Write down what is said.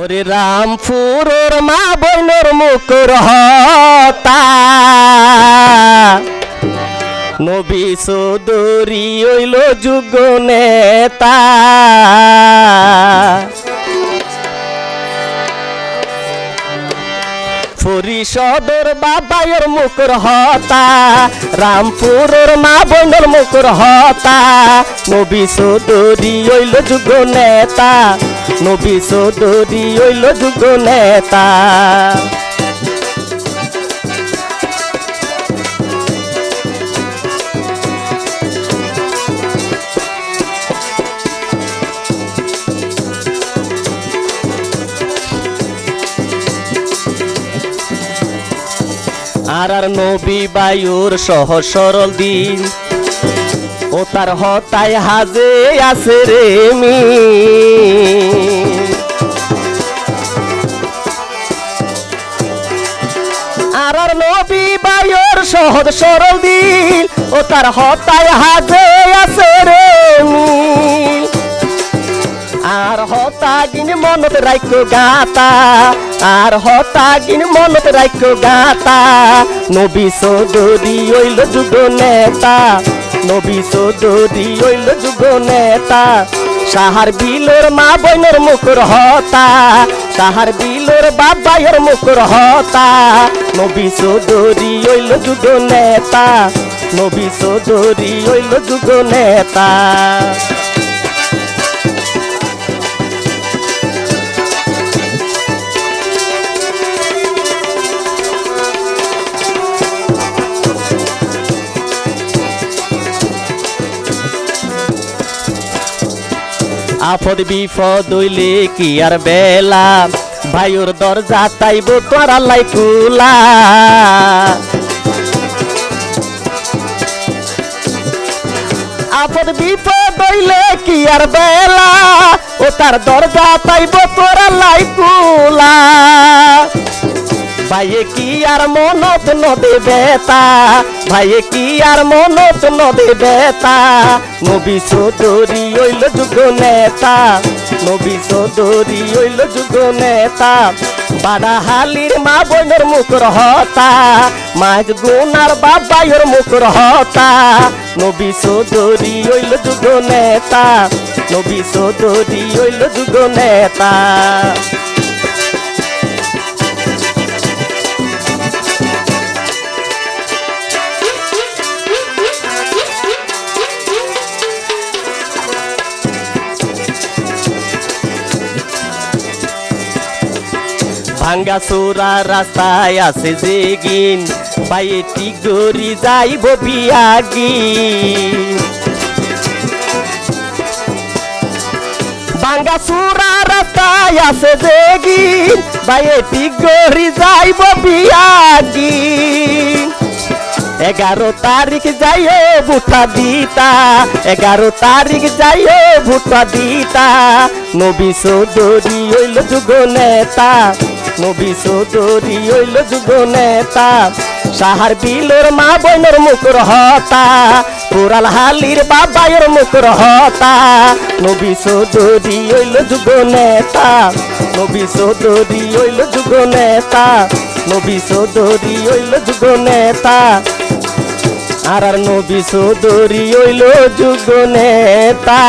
ওরে রামপুরোর মা বইনর মুকুর হতা নবী সদরি ওইল যুগ নেতা। পরিষদর বাবায়র মুকুর হতা রামপুরের মা বইনর মুকুর হতা নবী সদরি ওইল যুগ নেতা। নবী সদরি ওইল যুগ নেতা। আর আর নবী বায়ুর সহ সরল দিন। ও তার হতায় হাজে আছে রে মি। আর নবী বায়ুর সহজ সরল দিন ও তার হতায় হাজে আছে রে মি। আর হতাগিন মনত রাইকো গাতা, আর হতাগিন মনত রাইকো গাতা, নবী সদরি ওইল যুগ নেতা। নবী চৌধুরী হইল যুগ নেতা। সাহার বিলোর মা বইনের মুখর হতা। সাহার বিলোর বাবায়ের মুখর হতা। নবী চৌধুরী হইল যুগ নেতা। নবী চৌধুরী হইল যুগ নেতা। আপদ বিপদ হইলে কি আর বেলা? ভাইয়ের দরজা তাইব, তোর আল্লাই কুলা আপদ বিপদ হইলে কি আর বেলা? ও তার দরজা তাইব ভাইয়ে কি আর মনত নদে বেতা ভাইয়ে কি আর মনত নদে বেতা নবী সদরি ওইল যুগ নেতা। নবী সদরি ওইল যুগ নেতা। বাড়া হালির মা বোনের মুখর হতা মাঝ গুনার বাবাইর মুখর হতা নবী সদরি ওইল যুগ নেতা। নবী সদরি ওইল যুগ নেতা। ভাঙ্গা চোরা রাস্তায় আছে জেগিন। বাইটি গরি যাইব বিয়াগি ভাঙ্গা চোরা রাস্তায় আছে জেগিন। বাইটি গরি যাইব বিয়াগি এগারো তারিখ যাইও ভুটা দিতা। এগারো তারিখ যাইও ভুটা দিতা। নবী সদরি হইল যুগ নেতা। নবী সদরি হইল যুগ নেতা। সাহার বিলোর মা বইনের মুকুর হতা পুরাল হালির বাবায়ের মুকুর হতা নবী সদরি হইল যুগ নেতা। নবী সদরি হইল যুগ নেতা। নবী সদরি হইল যুগ নেতা। আর আর নবী সদরি হইল যুগ নেতা।